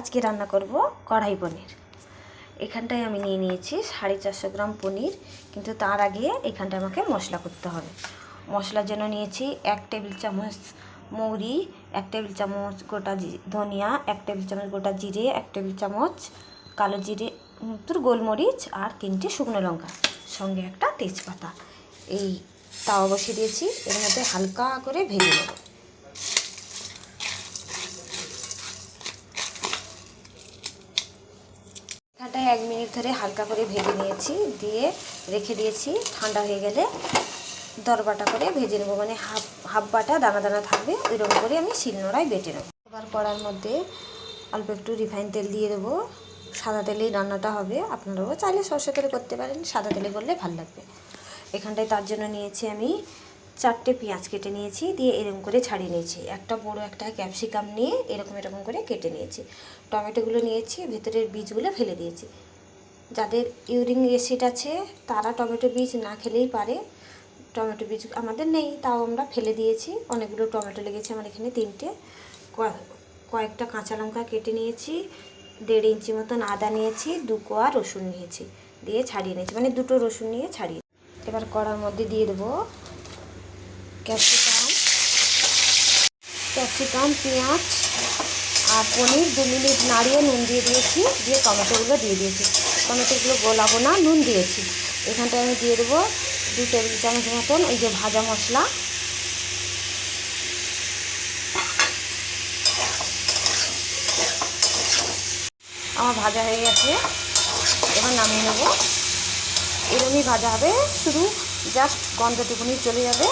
আজকে রান্না করব কড়াই পনির। এখানটায় আমি নিয়ে নিয়েছি সাড়ে চারশো গ্রাম পনির, কিন্তু তার আগে এখানটায় আমাকে মশলা করতে হবে। মশলার জন্য নিয়েছি এক টেবিল চামচ মৌরি, এক টেবিল চামচ গোটা ধনিয়া, এক টেবিল চামচ গোটা জিরে, এক টেবিল চামচ কালো জিরে তোর গোলমরিচ আর তিনটে শুকনো লঙ্কা, সঙ্গে একটা তেজপাতা। এই তাওয়া বসিয়ে দিয়েছি, এর মধ্যে হালকা করে ভেজে নেব এখানটায় এক মিনিট ধরে হালকা করে ভেজে নিয়েছি, দিয়ে রেখে দিয়েছি। ঠান্ডা হয়ে গেলে দরবাটা করে ভেজে নেব। মানে হাফ হাফ বাটা দানা দানা থাকবে, ওইরকম করে আমি শিলনোড়ায় বেটে নেব। এবার কড়ার মধ্যে অল্প একটু রিফাইন তেল দিয়ে দেবো। সাদা তেলেই রান্নাটা হবে, আপনারাও চাইলে সর্ষে তেলে করতে পারেন, সাদা তেলে করলে ভালো লাগবে। এখানটায় তার জন্য নিয়েছি আমি চারটে পেঁয়াজ কেটে নিয়েছি, দিয়ে এরকম করে ছাড়িয়ে নিয়েছি। একটা বড় একটা ক্যাপসিকাম নিয়ে এরকম এরকম করে কেটে নিয়েছি। টমেটোগুলো নিয়েছি, ভেতরের বীজগুলো ফেলে দিয়েছি। যাদের ইউরিন অ্যাসিড আছে, তারা টমেটো বীজ না খেলেই পারে। টমেটো বীজ আমাদের নেই, তাও আমরা ফেলে দিয়েছি। অনেকগুলো টমেটো লেগেছে আমার এখানে তিনটে। কয়েকটা কাঁচা লঙ্কা কেটে নিয়েছি, দেড় ইঞ্চি মতন আদা নিয়েছি, দু কোয়া রসুন নিয়েছি। দিয়ে ছাড়িয়ে নিয়েছি মানে দুটো রসুন নিয়ে ছাড়িয়ে। এবার কড়ার মধ্যে দিয়ে দেবো ক্যাপসিকাম। ক্যাপসিকাম, পেঁয়াজ আর পনির দু মিনিট নাড়িয়ে নুন দিয়ে দিয়েছি, দিয়ে টমেটোগুলো দিয়ে দিয়েছি। টমেটোগুলো গোলাবো না, নুন দিয়েছি। এখানটায় আমি দিয়ে দেবো দু টেবিল চামচ মতন ওই যে ভাজা মশলা। আমার ভাজা হয়ে গেছে। এবার নামিয়ে নেব। এরমই ভাজা হবে শুধু জাস্ট গন্ধটুকুনি চলে যাবে,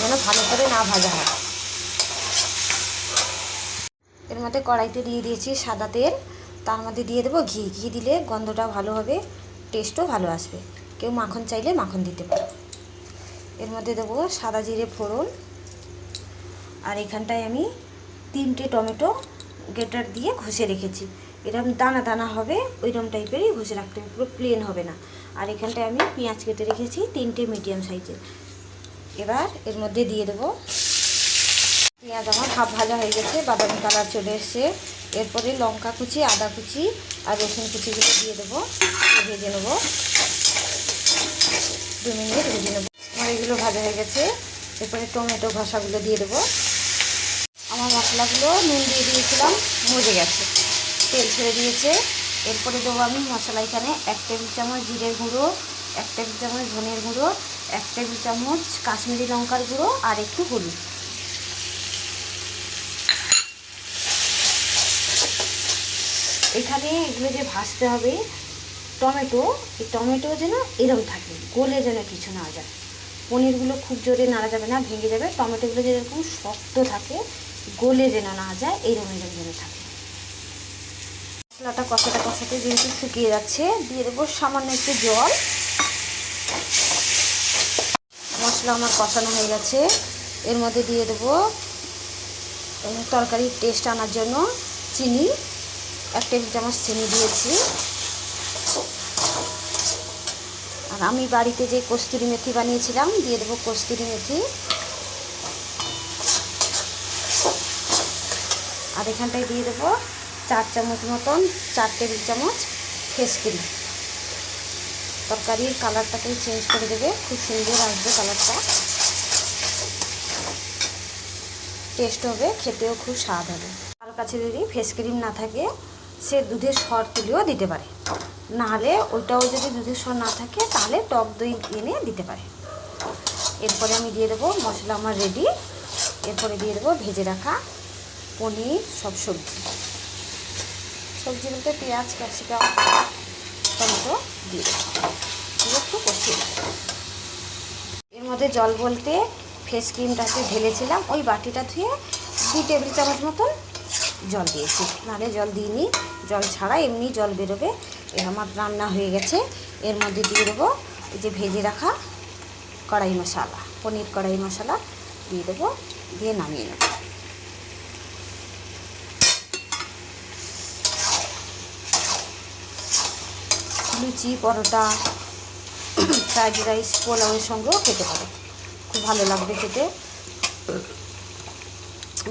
যেন ভালো করে না ভাজা হয়। এর মধ্যে কড়াইতে দিয়ে দিয়েছি সাদা তেল, তার মধ্যে দিয়ে দেবো ঘি। ঘি দিলে গন্ধটা ভালো হবে টেস্টও ভালো আসবে। কেউ মাখন চাইলে মাখন দিতে পারে। এর মধ্যে দেবো সাদা জিরে ফোড়ন। আর এখানটায় আমি তিনটে টমেটো গেটার দিয়ে ঘষে রেখেছি। এরকম দানা দানা হবে ওইরকম টাইপেরই ঘষে রাখতে হবে, পুরো প্লেন হবে না। আর এখানটায় আমি পেঁয়াজ কেটে রেখেছি তিনটে মিডিয়াম সাইজের। এবার এর মধ্যে দিয়ে দেবো পেঁয়াজ। আমার হাফ ভাজা হয়ে গেছে, বাদামি কালার চলে এসছে। এরপরে লঙ্কা কুচি, আদা কুচি আর রসুন কুচিগুলো দিয়ে দেবো, ভেজে নেব। দু মিনিট ভেজে নেব। আমার এগুলো ভাজা হয়ে গেছে। এরপরে টমেটো ঘষাগুলো দিয়ে দেবো। আমার মশলাগুলো নুন দিয়ে দিয়েছিলাম, মজে গেছে। তেল ছেড়ে দিয়েছে। এরপরে দেবো আমি মশলা এখানে এক টেবিল চামচ জিরের গুঁড়ো, এক টেবিল চামচ ধনের গুঁড়ো, এক টেবিল চামচ কাশ্মীরি লঙ্কার গুঁড়ো আর একটু হলুদ। এখানে এগুলো যে ভাজতে হবে, টমেটো, এই টমেটো যেন এরম থাকে, গলে যেন কিছু না যায়। পনিরগুলো খুব জোরে নাড়া যাবে না, ভেঙে যাবে। টমেটোগুলো যেরকম শক্ত থাকে, গলে যেন না যায় এইরকম এরকম যেন থাকে। মশলাটা কষাটা কষাতে যেহেতু শুকিয়ে যাচ্ছে, দিয়ে দেবো সামান্য একটু জল। মশলা আমার কষানো হয়ে গেছে। এর মধ্যে দিয়ে দেবো তরকারির টেস্ট আনার জন্য চিনি। এক টেবিল চামচ চিনি দিয়েছি। আর আমি বাড়িতে যে কস্তুরি মেথি বানিয়েছিলাম, দিয়ে দেবো কস্তুরি মেথি। আর এখানটায় দিয়ে দেবো চার চামচ মতন, চার টেবিল চামচ ক্রিম। তরকারির কালারটাকে চেঞ্জ করে দেবে, খুব সুন্দর আসবে কালারটা। টেস্ট হবে, খেতেও খুব স্বাদ হবে। কারোর কাছে যদি ফেস ক্রিম না থাকে, সে দুধের সর তুলেও দিতে পারে। নাহলে ওইটাও যদি দুধের সর না থাকে, তাহলে টক দই এনে দিতে পারে। এরপরে আমি দিয়ে দেবো মশলা আমার রেডি এরপরে দিয়ে দেবো ভেজে রাখা পনির, সব সবজি। সবজি বলতে পেঁয়াজ, ক্যাপসিকাম, টমেটো দিয়ে দেবো। একটু কষিয়ে এর মধ্যে জল বলতে ফেস ক্রিমটাতে ঢেলেছিলাম, ওই বাটিটা ধুয়ে দুই টেবিল চামচ মতন জল দিয়েছি। নাহলে জল দিইনি, জল ছাড়া এমনি জল বেরোবে। আমার রান্না হয়ে গেছে। এর মধ্যে দিয়ে দেবো এই যে ভেজে রাখা কড়াই মশলা, পনির কড়াই মশলা দিয়ে দেবো, দিয়ে নামিয়ে নেব। লুচি, পরোটা ফ্রাইড রাইস পোলাওয়ের সঙ্গেও খেতে পারে। খুব ভালো লাগবে খেতে।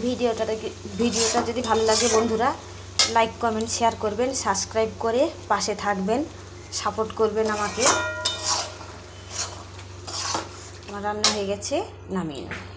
ভিডিওটা ভিডিওটা যদি ভালো লাগে বন্ধুরা লাইক কমেন্ট শেয়ার করবেন সাবস্ক্রাইব করে পাশে থাকবেন সাপোর্ট করবেন আমাকে। আমার রান্না হয়ে গেছে, নামিয়ে নেব।